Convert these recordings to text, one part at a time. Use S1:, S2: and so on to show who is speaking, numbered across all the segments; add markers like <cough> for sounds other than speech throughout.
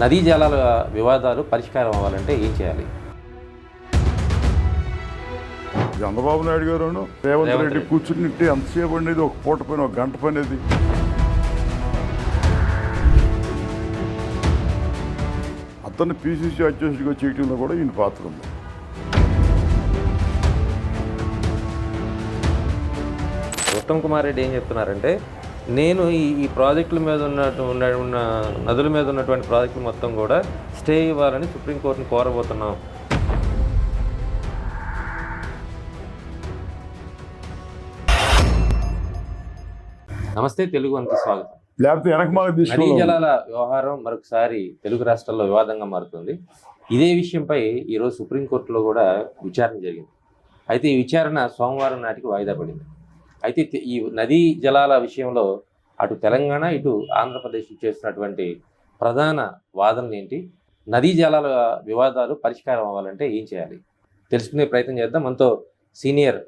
S1: నదీ జలాల వివాదాలు పరిష్కారం అవ్వాలంటే ఏం చేయాలి?
S2: చంద్రబాబు నాయుడు గారు రేవంత్ రెడ్డి. కూర్చుని ఎంతసేపు అనేది ఒక పూట పైన ఒక గంట పనేది అతన్ని పీసీసీ అధ్యక్షుడిగా చేయటంలో కూడా ఈయన పాత్ర ఉంది.
S1: ఉత్తమ్ కుమార్ రెడ్డి ఏం చెప్తున్నారంటే నేను ఈ ఈ ప్రాజెక్టుల మీద ఉన్న ఉన్న నదుల మీద ఉన్నటువంటి ప్రాజెక్టులు మొత్తం కూడా స్టే ఇవ్వాలని సుప్రీంకోర్టుని కోరబోతున్నాం. నమస్తే తెలుగు అంకి స్వాగతం. నదీ జలాల వ్యవహారం మరొకసారి తెలుగు రాష్ట్రాల్లో వివాదంగా మారుతుంది. ఇదే విషయంపై ఈరోజు సుప్రీంకోర్టులో కూడా విచారణ జరిగింది. అయితే ఈ విచారణ సోమవారం నాటికి వాయిదా పడింది. అయితే ఈ నదీ జలాల విషయంలో అటు తెలంగాణ ఇటు ఆంధ్రప్రదేశ్ చేస్తున్నటువంటి ప్రధాన వాదనలు ఏంటి? నదీ జలాల వివాదాలు పరిష్కారం అవ్వాలంటే ఏం చేయాలి? తెలుసుకునే ప్రయత్నం చేద్దాం. మనతో సీనియర్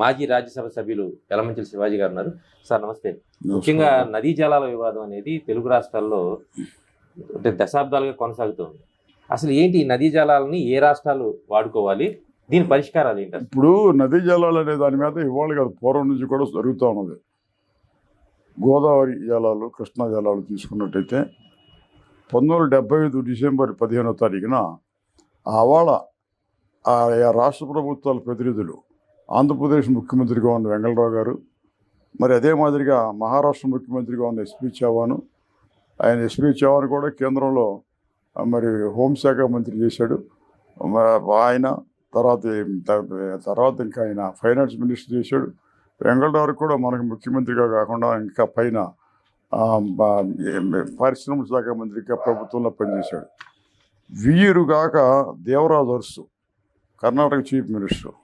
S1: మాజీ రాజ్యసభ సభ్యులు యలమంచిలి శివాజీ గారు ఉన్నారు. సార్ నమస్తే. ముఖ్యంగా నదీ జలాల వివాదం అనేది తెలుగు రాష్ట్రాల్లో అంటే దశాబ్దాలుగా కొనసాగుతుంది అసలు ఏంటి నదీ జలాలని ఏ రాష్ట్రాలు వాడుకోవాలి? దీని పరిష్కారాలు ఏంటి
S2: ఇప్పుడు నదీ జలాలు అనే దాని మీద ఇవాళ కాదు పూర్వం నుంచి కూడా జరుగుతూ ఉన్నది. గోదావరి జలాలు కృష్ణా జలాలు తీసుకున్నట్టయితే పంతొమ్మిది వందల డెబ్బై ఐదు డిసెంబర్ పదిహేనో తారీఖున ఆవాళ ఆ రాష్ట్ర ప్రభుత్వాల ప్రతినిధులు ఆంధ్రప్రదేశ్ ముఖ్యమంత్రిగా ఉన్న వెంగళరావు గారు మరి అదే మాదిరిగా మహారాష్ట్ర ముఖ్యమంత్రిగా ఉన్న ఎస్పీ చవాను ఆయన ఎస్పీ చవాన్ కూడా కేంద్రంలో మరి హోంశాఖ మంత్రి చేశాడు. ఆయన తర్వాత తర్వాత ఇంకా ఆయన ఫైనాన్స్ మినిస్టర్ చేశాడు. వెంగళరావు కూడా మనకు ముఖ్యమంత్రిగా కాకుండా ఇంకా పైన పరిశ్రమ శాఖ మంత్రిగా ప్రభుత్వంలో పనిచేశాడు. వీరు కాక Devaraj Urs Karnataka chief minister.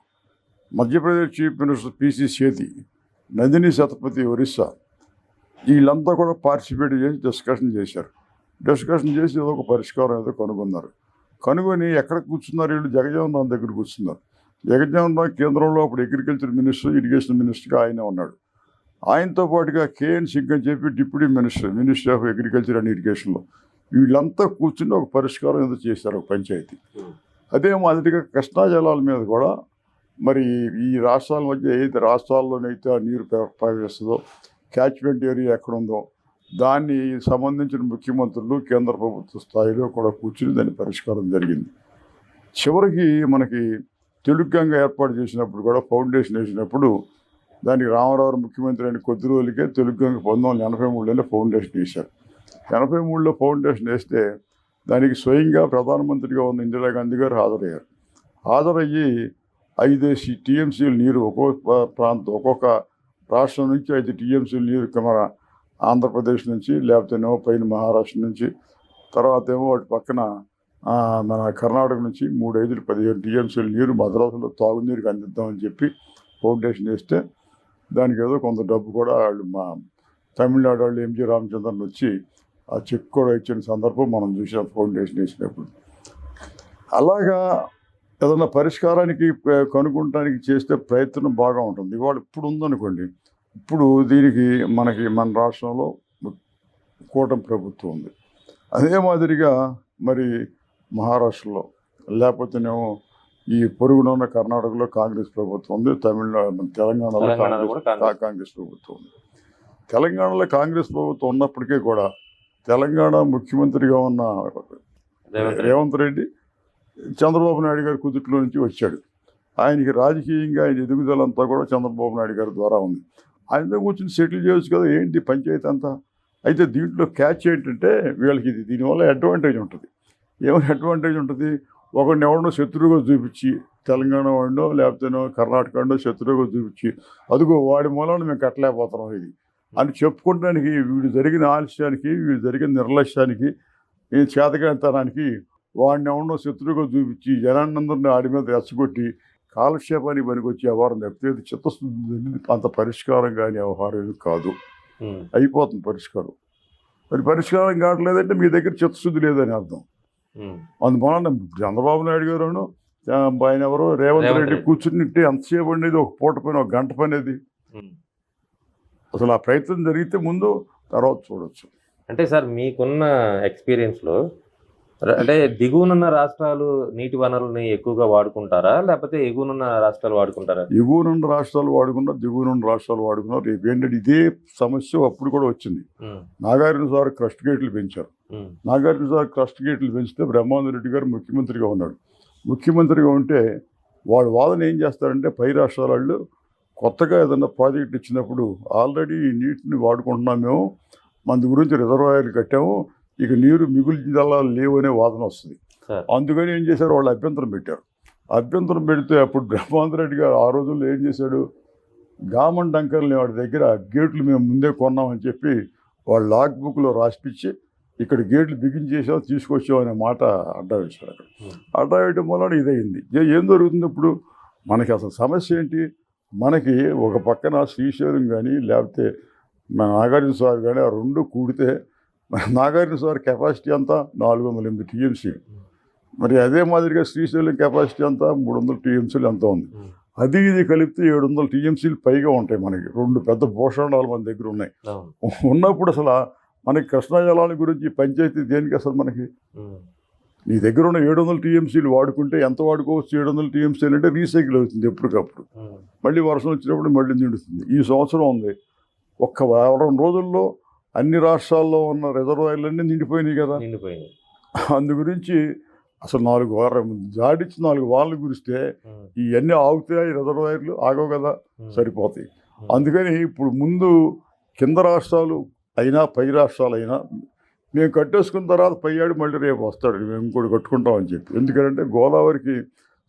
S2: Madhya Pradesh chief minister PC Sethi Nandini Satpathy Orissa వీళ్ళంతా కూడా పార్టిసిపేట్ చేసి డిస్కషన్ చేశారు. డిస్కషన్ చేసి ఏదో ఒక పరిష్కారం ఏదో కనుగొన్నారు. కనుగొని ఎక్కడ కూర్చున్నారు వీళ్ళు? జగజీవన్ రామ్ దగ్గర కూర్చున్నారు. జగజీవన్ రామ్ కేంద్రంలో అప్పుడు అగ్రికల్చర్ మినిస్టర్ ఇరిగేషన్ మినిస్టర్గా ఆయనే ఉన్నాడు. ఆయనతో పాటుగా కేఎన్ సింగ్ అని చెప్పి deputy minister minister of agriculture and ఇరిగేషన్లో వీళ్ళంతా కూర్చుని ఒక పరిష్కారం ఏదో చేశారు ఒక పంచాయతీ. అదే మాదిరిగా కృష్ణా జలాల మీద కూడా మరి ఈ రాష్ట్రాల మధ్య ఏదైతే రాష్ట్రాల్లోనైతే ఆ నీరు ప్ర- ప్రవహిస్తుందో క్యాచ్మెంట్ ఏరియా ఎక్కడుందో దాన్ని సంబంధించిన ముఖ్యమంత్రులు కేంద్ర ప్రభుత్వ స్థాయిలో కూడా కూర్చుని దాని పరిష్కారం జరిగింది. చివరికి మనకి తెలుగుగంగ ఏర్పాటు చేసినప్పుడు కూడా ఫౌండేషన్ వేసినప్పుడు దానికి రామారావు ముఖ్యమంత్రి అయిన కొద్ది రోజులకే తెలుగుగంగ పంతొమ్మిది వందల ఎనభై మూడులోనే ఫౌండేషన్ వేశారు. ఎనభై మూడులో ఫౌండేషన్ వేస్తే దానికి స్వయంగా ప్రధానమంత్రిగా ఉన్న ఇందిరాగాంధీ గారు హాజరయ్యారు. హాజరయ్యి ఐదేసి టీఎంసీలు నీరు ఒక్కొక్క ప్రాంతం ఒక్కొక్క రాష్ట్రం నుంచి ఐదు టీఎంసీలు నీరు కెమెరా మన ఆంధ్రప్రదేశ్ నుంచి లేకపోతేనేమో పైన మహారాష్ట్ర నుంచి తర్వాత ఏమో వాటి పక్కన మన కర్ణాటక నుంచి మూడు ఐదులు పదిహేను టీఎంసీలు నీరు మద్రాసులో తాగునీరుకి అందిద్దామని చెప్పి ఫౌండేషన్ వేస్తే దానికి ఏదో కొంత డబ్బు కూడా వాళ్ళు మా తమిళనాడు వాళ్ళు ఎంజి రామచంద్రన్ వచ్చి ఆ చెక్ కూడా ఇచ్చిన సందర్భం మనం చూసాం ఫౌండేషన్ వేసినప్పుడు. అలాగా ఏదైనా పరిష్కారానికి ప- చేస్తే ప్రయత్నం బాగా ఉంటుంది. ఇవాళ ఇప్పుడు ఉందనుకోండి ఇప్పుడు దీనికి మనకి మన రాష్ట్రంలో కూటమి ప్రభుత్వం ఉంది అదే మాదిరిగా మరి మహారాష్ట్రలో లేకపోతేనేమో ఈ పొరుగున ఉన్న కర్ణాటకలో కాంగ్రెస్ ప్రభుత్వం ఉంది తమిళనాడు తెలంగాణలో కాంగ్రెస్
S1: కాంగ్రెస్.
S2: ప్రభుత్వం ఉంది తెలంగాణలో కాంగ్రెస్ ప్రభుత్వం ఉన్నప్పటికీ కూడా తెలంగాణ ముఖ్యమంత్రిగా ఉన్న
S1: రేవంత్ రెడ్డి.
S2: చంద్రబాబు నాయుడు గారి కుదుట్లో నుంచి వచ్చాడు ఆయనకి రాజకీయంగా ఆయన ఎదుగుదల అంతా కూడా చంద్రబాబు నాయుడు గారి ద్వారా ఉంది ఆయనతో కూర్చొని సెటిల్ చేయొచ్చు కదా ఏంటి పంచాయతీ అంతా? అయితే దీంట్లో క్యాచ్ ఏంటంటే వీళ్ళకి ఇది దీనివల్ల అడ్వాంటేజ్ ఉంటుంది. ఏమైనా అడ్వాంటేజ్ ఉంటుంది? ఒకడిని ఎవరినో శత్రువుగా చూపించి తెలంగాణ వాడినో లేకపోతేనో కర్ణాటక వాడినో శత్రువుగా చూపించి అదిగో వాడి మూలాన్ని మేము కట్టలేకపోతున్నాం ఇది. అని చెప్పుకోవడానికి వీడు జరిగిన ఆలస్యానికి వీడు జరిగిన నిర్లక్ష్యానికి నేను చేతకాంతనానికి వాడిని ఎవరినో శత్రువుగా చూపించి జనాన్నందరిని ఆడి మీద రెచ్చగొట్టి కాలక్షేపానికి పనికొచ్చి వ్యవహారం తప్పితే ఇది చిత్తశుద్ధి అంత పరిష్కారం కాని వ్యవహారం కాదు. అయిపోతుంది పరిష్కారం మరి పరిష్కారం కావట్లేదంటే మీ దగ్గర చిత్తశుద్ధి లేదని అర్థం. అందువలన చంద్రబాబు నాయుడు గారును ఆ, ఆయన ఎవరో రేవంత్ రెడ్డి. కూర్చుని ఎంతసేపు అనేది ఒక పూట పైన ఒక గంట పని అది
S1: ఉమ్.
S2: అసలు ఆ ప్రయత్నం జరిగితే ముందు తర్వాత చూడొచ్చు
S1: అంటే సార్ మీకున్న ఎక్స్పీరియన్స్లో అంటే దిగువనున్న రాష్ట్రాలు నీటి వనరుల్ని ఎక్కువగా వాడుకుంటారా? లేకపోతే ఎగువనున్న రాష్ట్రాలు వాడుకుంటారా?
S2: ఎగువ నుండి రాష్ట్రాలు వాడుకున్నా దిగువ నుండి రాష్ట్రాలు వాడుకున్నా రేపు ఏంటంటే ఇదే సమస్య అప్పుడు కూడా వచ్చింది. నాగార్జున సార్ క్రస్ట్ గేట్లు పెంచారు. నాగార్జున సార్ క్రస్ట్ గేట్లు పెంచితే బ్రహ్మానంద రెడ్డి గారు ముఖ్యమంత్రిగా ఉన్నాడు. ముఖ్యమంత్రిగా ఉంటే వాళ్ళ వాదన ఏం చేస్తారంటే పై రాష్ట్రాల వాళ్ళు కొత్తగా ఏదైనా ప్రాజెక్ట్ ఇచ్చినప్పుడు ఆల్రెడీ ఈ నీటిని వాడుకుంటున్నాం మేము మన గురించి రిజర్వాయర్లు కట్టాము ఇక నీరు మిగులు జిల్లాలు లేవు అనే వాదన వస్తుంది. అందుకని ఏం చేశారు? వాళ్ళు అభ్యంతరం పెట్టారు. అభ్యంతరం పెడితే అప్పుడు బ్రహ్మానంద రెడ్డి గారు ఆ రోజుల్లో ఏం చేశాడు? గామన్ డంకర్ని వాడి దగ్గర గేట్లు మేము ముందే కొన్నామని చెప్పి వాళ్ళ లాగ్ బుక్లో రాసిపించి ఇక్కడ గేట్లు బిగించేసాం తీసుకొచ్చాం అనే మాట అడ్డా వేశాడు అక్కడ. అడ్డా వేయడం వలన ఇదయింది. ఏ- ఏం జరుగుతుంది ఇప్పుడు? మనకి అసలు సమస్య ఏంటి? మనకి ఒక పక్కన శ్రీశైలం కానీ లేకపోతే మన నాగార్జున స్వామి కానీ ఆ రెండు కూడితే నాగార్జున స్వామి కెపాసిటీ అంతా నాలుగు వందల ఎనిమిది టీఎంసీ. మరి అదే మాదిరిగా శ్రీశైలం కెపాసిటీ అంతా మూడు వందల టీఎంసీలు ఎంత ఉంది. అది ఇది కలిపితే ఏడు వందల టీఎంసీలు పైగా ఉంటాయి మనకి. రెండు పెద్ద పోషణాలు మన దగ్గర ఉన్నాయి. ఉన్నప్పుడు అసలు మనకి కృష్ణా జలాల గురించి పంచాయతీ దేనికి అసలు మనకి? నీ దగ్గర ఉన్న ఏడు వందల టీఎంసీలు వాడుకుంటే ఎంత వాడుకోవచ్చు ఏడు వందల టీఎంసీలు అంటే రీసైకిల్ అవుతుంది ఎప్పటికప్పుడు. మళ్ళీ వర్షం వచ్చినప్పుడు మళ్ళీ నిండుతుంది. ఈ సంవత్సరం ఉంది. ఒక్క వారం రోజుల్లో అన్ని రాష్ట్రాల్లో ఉన్న రిజర్వాయర్లన్నీ నిండిపోయినాయి కదా. అందు గురించి అసలు నాలుగు వారం జాడిచ్చి నాలుగు కురిస్తే
S1: ఉమ్,
S2: ఇవన్నీ ఆగుతాయి రిజర్వాయర్లు ఆగవు కదా సరిపోతాయి. అందుకని ఇప్పుడు ముందు కింద రాష్ట్రాలు అయినా పై రాష్ట్రాలు అయినా మేము కట్టేసుకున్న తర్వాత పయ్యాడు మళ్ళీ రేపు వస్తాడు మేము ఇంకోటి కట్టుకుంటామని చెప్పి. ఎందుకంటే గోదావరికి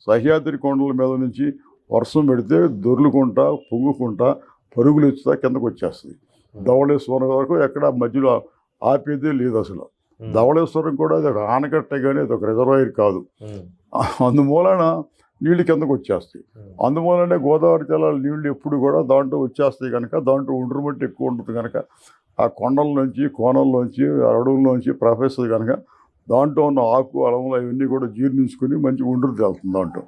S2: సహ్యాద్రి కొండల మీద నుంచి వర్షం పెడితే దొర్లుకుంటా పొంగుకుంటా పరుగులు ఇచ్చుతా కిందకు వచ్చేస్తుంది ధవళేశ్వరం వరకు ఎక్కడ మధ్యలో ఆపేదే లేదు అసలు.
S1: ఉమ్,
S2: ధవళేశ్వరం కూడా అది ఒక ఆనకట్టే కానీ అది ఒక రిజర్వాయర్ కాదు. <laughs>
S1: ఉమ్,
S2: అందుమూలన నీళ్ళు కిందకు వచ్చేస్తాయి. అందువలనే గోదావరి జలాల నీళ్ళు ఎప్పుడు కూడా దాంట్లో వచ్చేస్తాయి కనుక దాంట్లో ఒండ్రు మట్టి ఎక్కువ ఉంటుంది కనుక ఆ కొండల నుంచి కోనల్లోంచి అడవుల్లోంచి ప్రొఫెసర్ కనుక దాంట్లో ఉన్న ఆకు అలములు అవన్నీ కూడా జీర్ణించుకుని మంచి ఒండ్రు తేలుతుంది దాంట్లో.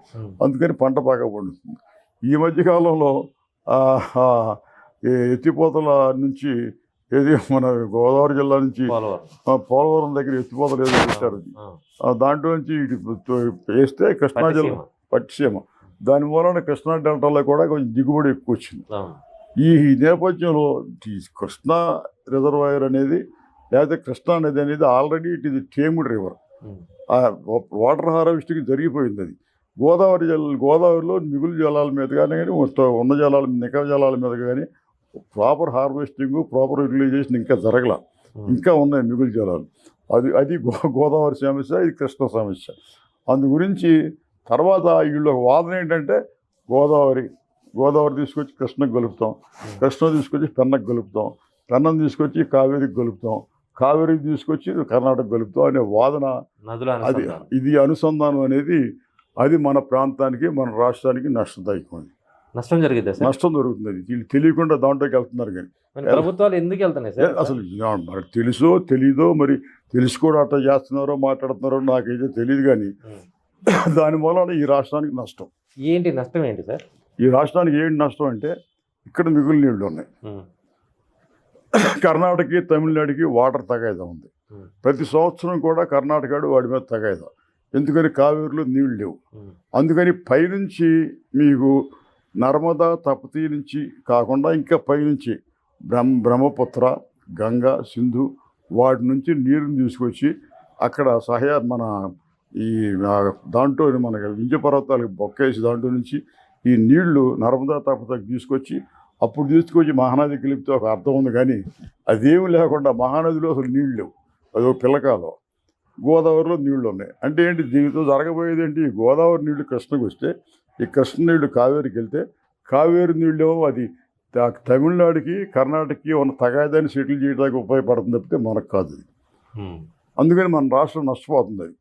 S2: అందుకని పంట బాగా పండుతుంది. ఈ మధ్యకాలంలో ఎత్తిపోతల నుంచి ఏది మన గోదావరి జిల్లా నుంచి
S1: పోలవరం.
S2: దగ్గర ఎత్తిపోతలు ఏదో పెట్టారు. దాంట్లో నుంచి ఇటు వేస్తే కృష్ణా జిల్లా
S1: పట్టిసీమ.
S2: దాని మూలన కృష్ణా డెల్టాలో కూడా కొంచెం దిగుబడి ఎక్కువ వచ్చింది. ఈ నేపథ్యంలో ఈ కృష్ణా రిజర్వాయర్ అనేది లేకపోతే కృష్ణా నది అనేది ఆల్రెడీ ఇట్ ఇది టేముడ్ రివర్. వాటర్ హార్వెస్టింగ్ జరిగిపోయింది అది. గోదావరి జల గోదావరిలో మిగులు జలాల మీద కానీ ఉన్న జలాల నికర జలాల మీద కానీ ప్రాపర్ హార్వెస్టింగ్ ప్రాపర్ యూటిలైజేషన్ ఇంకా జరగల. ఇంకా ఉన్నాయి మిగులు జలాలు. అది అది గోదావరి సమస్య ఇది కృష్ణ సమస్య. అందు గురించి తర్వాత వీళ్ళు ఒక వాదన ఏంటంటే గోదావరి గోదావరి తీసుకొచ్చి కృష్ణకు కలుపుతాం కృష్ణ తీసుకొచ్చి పెన్నకు కలుపుతాం పెన్నం తీసుకొచ్చి కావేరికి కలుపుతాం కావేరికి తీసుకొచ్చి కర్ణాటక కలుపుతాం అనే వాదన అది ఇది అనుసంధానం అనేది అది మన ప్రాంతానికి మన రాష్ట్రానికి నష్టదాయకమైంది.
S1: నష్టం జరిగిద్దా సార్?
S2: నష్టం జరుగుతుంది. అది వీళ్ళు తెలియకుండా దాంట్లోకి వెళ్తున్నారు కానీ.
S1: ప్రభుత్వాలు ఎందుకు వెళ్తున్నాయి సార్?
S2: అసలు మరి తెలుసో తెలీదో మరి తెలిసి కూడా అట్లా చేస్తున్నారో మాట్లాడుతున్నారో నాకైతే తెలియదు కానీ. దాని మూలన ఈ రాష్ట్రానికి నష్టం.
S1: ఏంటి నష్టం ఏంటి సార్?
S2: ఈ రాష్ట్రానికి ఏంటి నష్టం అంటే ఇక్కడ మిగులు నీళ్ళు ఉన్నాయి. కర్ణాటకకి తమిళనాడుకి వాటర్ తగాయిదా ఉంది. ప్రతి సంవత్సరం కూడా కర్ణాటకాడు వాడి మీద తగాయిదా ఎందుకని కావేరిలో నీళ్ళు లేవు. అందుకని పైనుంచి మీకు నర్మదా తపతి నుంచి కాకుండా ఇంకా పైనుంచి బ్రహ్మ బ్రహ్మపుత్ర గంగా సింధు వాటి నుంచి నీరుని తీసుకొచ్చి అక్కడ సహాయ మన ఈ దాంట్లో మన వింజ పర్వతాలకు బొక్కేసి దాంట్లో నుంచి ఈ నీళ్ళు నర్మదా తపతికి తీసుకొచ్చి అప్పుడు తీసుకొచ్చి మహానది కలిపితే ఒక అర్థం ఉంది కానీ అదేమి లేకుండా మహానదిలో అసలు నీళ్ళు లేవు. అది ఒక పిల్లకాలం గోదావరిలో నీళ్ళు ఉన్నాయి. అంటే ఏంటి? దీనితో జరగబోయేది ఏంటి? గోదావరి నీళ్ళు కృష్ణకు వస్తే ఈ కృష్ణ నీళ్ళు కావేరికి వెళ్తే కావేరి నీళ్ళు అది తమిళనాడుకి కర్ణాటకకి ఉన్న తగాదాన్ని సెటిల్ చేయడానికి ఉపయోగపడుతుంది తప్పితే మనకు కాదు అందుకని మన రాష్ట్రం నష్టపోతుంది. అది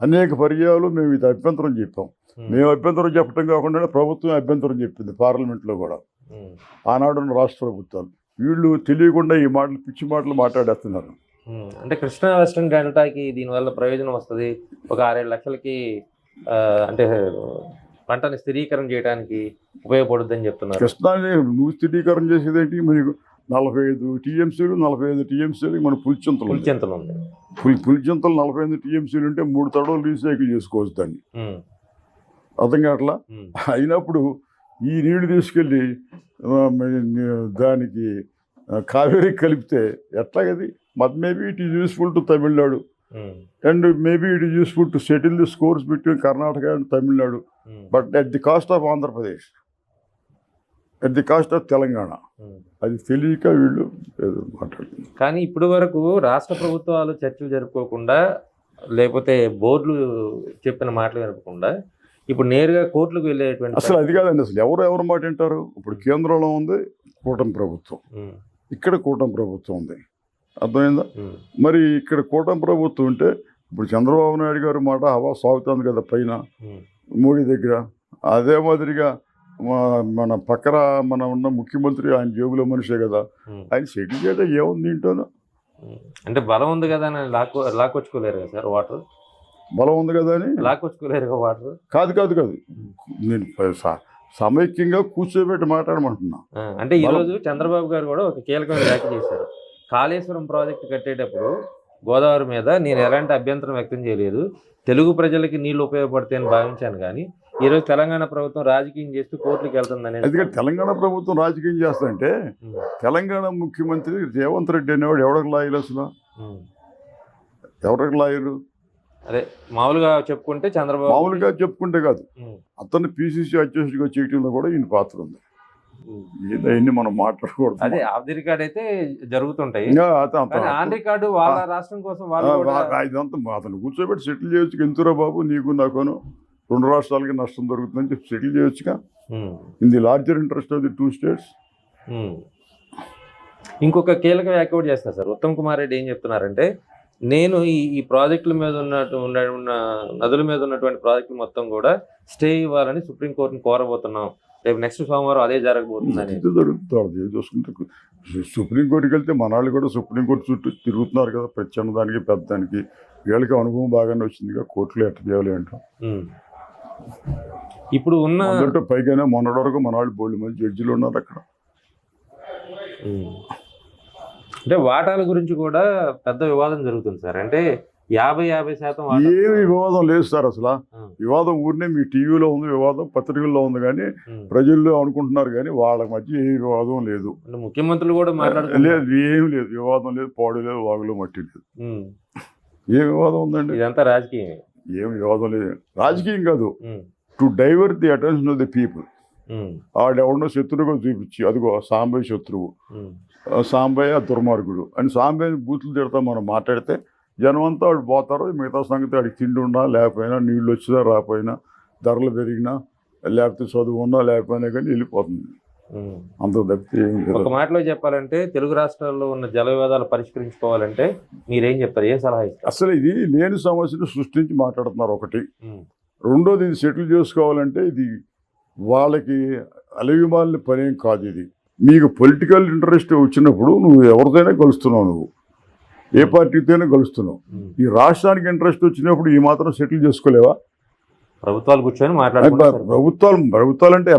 S2: అనేక పర్యాయాలు మేము ఇది అభ్యంతరం చెప్పాం. మేము అభ్యంతరం చెప్పడం కాకుండా ప్రభుత్వం అభ్యంతరం చెప్పింది పార్లమెంట్లో కూడా.
S1: ఉమ్,
S2: ఆనాడు ఉన్న రాష్ట్ర ప్రభుత్వాలు. వీళ్ళు తెలియకుండా ఈ మాటలు పిచ్చి మాటలు మాట్లాడేస్తున్నారు.
S1: అంటే కృష్ణా వెస్టర్న్ డెల్టాకి దీనివల్ల ప్రయోజనం వస్తుంది. ఒక ఆరేడు లక్షలకి అంటే పంటని స్థిరీకరణ చేయడానికి ఉపయోగపడుద్దని చెప్తున్నారు.
S2: కృష్ణాని నువ్వు స్థిరీకరణ చేసేదేంటి? మీకు నలభై ఐదు టీఎంసీలు నలభై ఐదు టీఎంసీలు మన పులిచింతలు.
S1: పులిచింతలు ఉంది
S2: పులి పులిచింతలు నలభై ఐదు టీఎంసీలు ఉంటే మూడు తడవలు రీసైకిల్ చేసుకోవచ్చు దాన్ని. అర్థం కావట్లా అయినప్పుడు ఈ నీళ్ళు తీసుకెళ్ళి దానికి కావేరికి కలిపితే ఎట్లాగది? But maybe it is useful to Tamil Nadu. And maybe it is useful to settle the scores between Karnataka and Tamil Nadu but at the cost of Andhra Pradesh at the cost of Telangana. అది తెలియక వీళ్ళు మాట్లాడుతున్నారు.
S1: కానీ ఇప్పటి వరకు రాష్ట్ర ప్రభుత్వాలు చర్చలు జరుపుకోకుండా లేకపోతే బోర్డులు చెప్పిన మాటలు జరపకుండా ఇప్పుడు నేరుగా కోర్టులకు వెళ్ళేటువంటి
S2: అసలు అది కాదండి అసలు ఎవరు ఎవరు మాట వింటారు? ఇప్పుడు కేంద్రంలో ఉంది కూటమి ప్రభుత్వం.
S1: ఉమ్,
S2: ఇక్కడ కూటమి ప్రభుత్వం ఉంది. అర్థమైందా? మరి ఇక్కడ కూటమి ప్రభుత్వం ఉంటే ఇప్పుడు చంద్రబాబు నాయుడు గారి మాట హవా సాగుతుంది కదా పైన మోడీ దగ్గర. అదే మాదిరిగా మన పక్కన మన ఉన్న ముఖ్యమంత్రి ఆయన జేబులో మనిషే కదా. ఆయన సెటిల్ చేయడం ఏముంది
S1: ఉమ్. అంటే బలం ఉంది కదా అని లాక్కో లాక్కొచ్చుకోలేరు కదా సార్ వాటర్?
S2: బలం ఉంది కదా అని?
S1: లాక్కొచ్చుకోలేరు వాటర్?
S2: కాదు కాదు కాదు. నేను సమైక్యంగా కూర్చోబెట్టి మాట్లాడమంటున్నా.
S1: అంటే ఈరోజు చంద్రబాబు గారు కూడా ఒక కీలకమైన వ్యాఖ్య చేశారు. కాళేశ్వరం ప్రాజెక్టు కట్టేటప్పుడు గోదావరి మీద నేను ఎలాంటి అభ్యంతరం వ్యక్తం చేయలేదు. తెలుగు ప్రజలకి నీళ్ళు ఉపయోగపడతాయని భావించాను కానీ ఈరోజు తెలంగాణ ప్రభుత్వం రాజకీయం చేస్తూ కోర్టులకు వెళ్తుందని
S2: ఎందుకంటే తెలంగాణ ప్రభుత్వం రాజకీయం చేస్తుంటే తెలంగాణ ముఖ్యమంత్రి రేవంత్ రెడ్డి అనేవాడు ఎవరికి లాయలు అసలు? ఎవరికి లాయరు?
S1: అదే మామూలుగా చెప్పుకుంటే చంద్రబాబు
S2: మామూలుగా చెప్పుకుంటే కాదు.
S1: ఉమ్,
S2: అతన్ని పీసీసీ అధ్యక్షుడిగా చేయటంలో కూడా ఈయన పాత్ర ఉంది. అన్ని మనం మాట్లాడకూడదు.
S1: అదే ఆఫ్ ది రికార్డ్ అయితే జరుగుతుంటాయి. ఆన్ రికార్డు వాళ్ళ రాష్ట్రం కోసం
S2: ఇదంతా అతను కూర్చోబెట్టి సెటిల్ చేయొచ్చు ఎంతురా బాబు? నీకు నాకును రెండు రాష్ట్రాలకి నష్టం దొరుకుతుందని చెప్పి సెటిల్ చేయొచ్చుగా?
S1: ఉమ్,
S2: in the larger interest of the two states.
S1: ఇంకొక కీలక వ్యాఖ్య కూడా చేస్తున్నారు సార్. ఉత్తమ్ కుమార్ రెడ్డి ఏం చెప్తున్నారంటే నేను ఈ ఈ ప్రాజెక్టుల మీద ఉన్నట్టు ఉన్న ఉన్న నదుల మీద ఉన్నటువంటి ప్రాజెక్టులు మొత్తం కూడా స్టే ఇవ్వాలని సుప్రీంకోర్టుని కోరబోతున్నాం. రేపు నెక్స్ట్ సోమవారం అదే జరగబోతుందని.
S2: ఇది జరుగుతుంది ఏం చూసుకుంటే. సుప్రీంకోర్టుకి వెళ్తే మన వాళ్ళు కూడా సుప్రీంకోర్టు చుట్టూ తిరుగుతున్నారు కదా ప్రతి చిన్నదానికి పెద్దదానికి వీళ్ళకి అనుభవం బాగానే వచ్చిందిగా కోర్టులో ఎట్ట చేయాలి అంటాం.
S1: ఇప్పుడు ఉన్న
S2: అందులో పైగానే మొన్నటి వరకు మన వాళ్ళు బోల్డ్ మంది జడ్జిలు ఉన్నారు అక్కడ.
S1: అంటే వాటాల గురించి కూడా పెద్ద వివాదం జరుగుతుంది సార్. అంటే యాభై యాభై శాతం
S2: ఏమి వివాదం లేదు సార్ అసలు. వివాదం ఊరినే మీ టీవీలో ఉంది వివాదం పత్రికల్లో ఉంది కానీ. ప్రజల్లో అనుకుంటున్నారు కానీ వాళ్ళ మధ్య ఏ వివాదం లేదు.
S1: ముఖ్యమంత్రులు కూడా మాట్లాడుతున్నారు.
S2: లేదు ఏం లేదు వివాదం లేదు పాడు లేదు వాగులో మట్టి లేదు. ఏ వివాదం ఉందండి?
S1: ఇదంతా రాజకీయమే.
S2: ఏం వివాదం లేదు. రాజకీయం కాదు. To divert the attention of the people. ఆడెవడో శత్రువుగా చూపించి అదిగో సాంబయ్య శత్రువు. సాంబయ్య దుర్మార్గుడు. అని సాంబయ్యని బూతులు తిడతా మనం మాట్లాడితే జనం అంతా వాడు పోతారు. మిగతా సంగతి వాడికి తిండి ఉన్నా లేకపోయినా నీళ్ళు వచ్చినా రాకపోయినా ధరలు పెరిగినా లేకపోతే చదువు ఉన్నా లేకపోయినా కానీ వెళ్ళిపోతుంది. అంత తప్పితే
S1: ఒక మాటలో చెప్పాలంటే తెలుగు రాష్ట్రాల్లో ఉన్న జల వివాదాలు పరిష్కరించుకోవాలంటే మీరేం చెప్తారు ఏం సలహా ఇస్తారు?
S2: అసలు ఇది లేని సమస్యను సృష్టించి మాట్లాడుతున్నారు ఒకటి. రెండోది ఇది సెటిల్ చేసుకోవాలంటే ఇది వాళ్ళకి అలవిమాలిన పనేం కాదు ఇది. మీకు పొలిటికల్ ఇంట్రెస్ట్ వచ్చినప్పుడు నువ్వు ఎవరితోనే కలుస్తున్నావు నువ్వు. ఏ పార్టీతోనే కలుస్తున్నావు. ఈ రాష్ట్రానికి ఇంట్రెస్ట్ వచ్చినప్పుడు ఈ మాత్రం సెటిల్ చేసుకోలేవా?
S1: ప్రభుత్వాలు కూర్చొని
S2: అది
S1: మాట్లాడుకుంటారు
S2: ప్రభుత్వాలు ప్రభుత్వాలు అంటే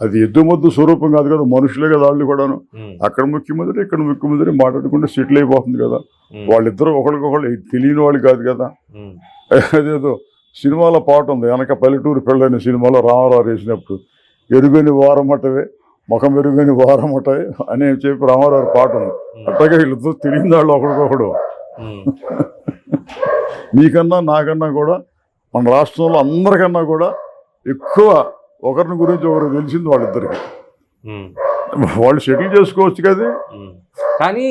S2: అది ఎద్దు మొద్దు స్వరూపం కాదు కదా మనుషులే కదా వాళ్ళు కూడాను. అక్కడ ముఖ్యమంత్రి ఇక్కడ ముఖ్యమంత్రి మాట్లాడుకుంటే సెటిల్ అయిపోతుంది కదా. వాళ్ళిద్దరూ ఒకరికొకళ్ళు తెలియని వాళ్ళు కాదు కదా. <laughs> అదేదో సినిమాలో పాట ఉంది వెనక పల్లెటూరు పెళ్ళైన సినిమాలో రామారావు వేసినప్పుడు ఎరుగని వారమటవే. ముఖం ఎరుగని వారమటవే అని చెప్పి రామారావు పాట ఉంది. అట్లాగే వీళ్ళిద్దరూ తెలియని వాళ్ళు ఒకరికొకడు మీకన్నా నాకన్నా కూడా మన రాష్ట్రంలో అందరికన్నా కూడా ఎక్కువ ఒకరిని గురించి ఒకరు తెలిసింది వాళ్ళిద్దరికి. వాళ్ళు సెటిల్ చేసుకోవచ్చు కదా.
S1: కానీ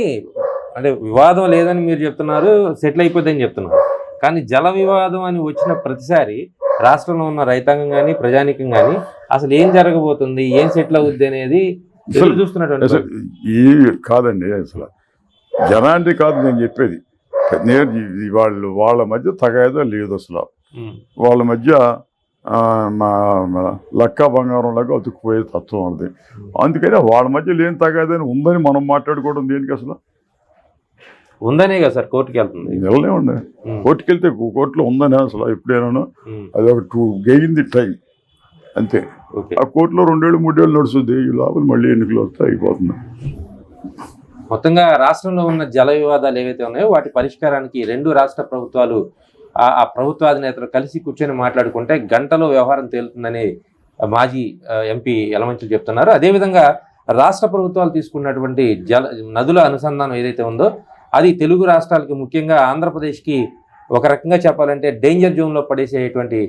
S1: అంటే వివాదం లేదని మీరు చెప్తున్నారు సెటిల్ అయిపోతుందని చెప్తున్నారు. కానీ జల వివాదం అని వచ్చిన ప్రతిసారి రాష్ట్రంలో ఉన్న రైతాంగం కానీ ప్రజానికం కానీ అసలు ఏం జరగబోతుంది? ఏం సెటిల్ అవుద్ది అనేది చూస్తున్నటువంటి
S2: అసలు ఈ కాదండి అసలు జనానికి కాదు నేను చెప్పేది. నేను వాళ్ళు వాళ్ళ మధ్య తగాదో లేదు అసలు. వాళ్ళ మధ్య మా లక్క బంగారం లాగా అతుక్కుపోయే తత్వం ఉంది అందుకని వాళ్ళ మధ్య లేని తగాదని ఉందని మనం మాట్లాడుకోవడం దేనికి అసలు?
S1: ఉందనే కదా సార్ కోర్టుకి వెళ్తుంది.
S2: వెళ్ళలేమండి. కోర్టుకి వెళ్తే కోర్టులో ఉందని అసలు ఎప్పుడైనా అది ఒక టూ గెయిన్ ది టైం. అంతే.
S1: ఓకే.
S2: ఆ కోర్టులో రెండేళ్ళు మూడేళ్ళు నడుస్తుంది. ఈ లోపల మళ్ళీ ఎన్నికలు వస్తే అయిపోతుంది.
S1: మొత్తంగా రాష్ట్రంలో ఉన్న జల వివాదాలు ఏవైతే ఉన్నాయో వాటి పరిష్కారానికి రెండు రాష్ట్ర ప్రభుత్వాలు ఆ ప్రభుత్వ అధినేతలు కలిసి కూర్చొని మాట్లాడుకుంటే గంటలో వ్యవహారం తేలుతుందని మాజీ ఎంపీ యలమంచులు చెప్తున్నారు. అదేవిధంగా రాష్ట్ర ప్రభుత్వాలు తీసుకున్నటువంటి జల నదుల అనుసంధానం ఏదైతే ఉందో అది తెలుగు రాష్ట్రాలకి ముఖ్యంగా ఆంధ్రప్రదేశ్కి ఒక రకంగా చెప్పాలంటే డేంజర్ జోన్లో పడేసేటువంటి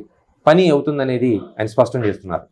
S1: పని అవుతుందనేది ఆయన స్పష్టం చేస్తున్నారు.